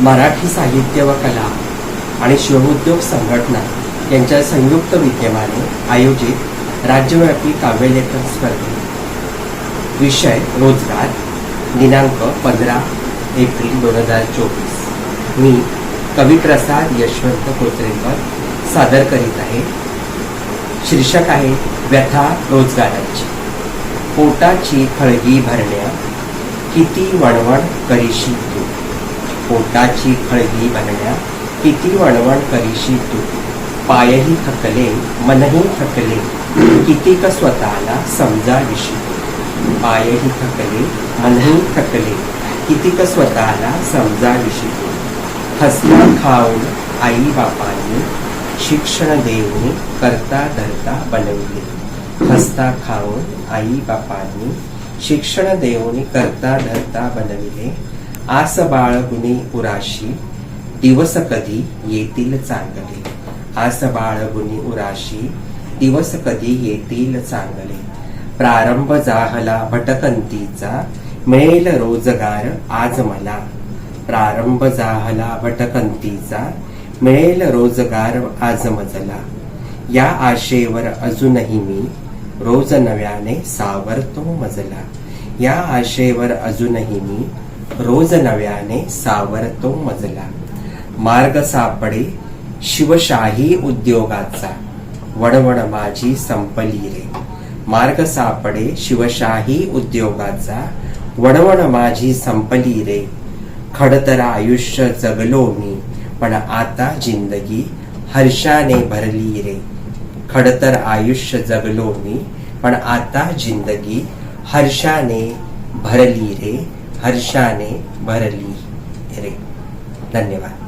मराठी साहित्य व कला आणि शिवउद्योग संघटना यांच्या संयुक्त विद्यमाने आयोजित राज्यव्यापी काव्यलेखन स्पर्धेत. विषय रोजगार दिनांक पंधरा एप्रिल दोन हजार चोवीस. मी कविप्रसाद यशवंत कोचरेकर सादर करीत आहे. शीर्षक आहे व्यथा रोजगाराची. पोटाची खळगी भरण्या किती वणवण करीशी तू? पोटाची खळगी बनल्या किती वणवण करीशी तू. पायही थकले मनही थकले कितीक स्वतःला समजाविशी पायही थकले मनही थकले कितीक स्वतःला समजाविशी तू. खाऊन आई बापांनी शिक्षण देऊन करता धरता बनविले. हसता खाऊन आई बापांनी शिक्षण देऊन करता धरता बनविले. आस बाळगुणी उराशी दिवस कधी येतील चांगले. आस बाळगुणी उराशी दिवस कधी येतील चांगले. प्रारंभ जाहला भटकंतीचा मिळेल रोजगार आज मला. प्रारंभ जाहला भटकंतीचा मिळेल रोजगार आज मजला. या आशेवर अजूनही मी रोज नव्याने सावरतो मजला. या आशेवर अजूनही मी रोज नव्याने सावरतो मजला. मार्ग सापडे शिवशाही उद्योगाचा. वणवण माझी संपली रे. मार्ग सापडे शिवशाही उद्योगाचा. वणवण माझी संपली रे. खडतर आयुष्य जगलो मी पण आता जिंदगी हर्षाने भरली रे. खडतर आयुष्य जगलो मी पण आता जिंदगी हर्षाने भरली रे. हर्षाने भरली रे धन्यवाद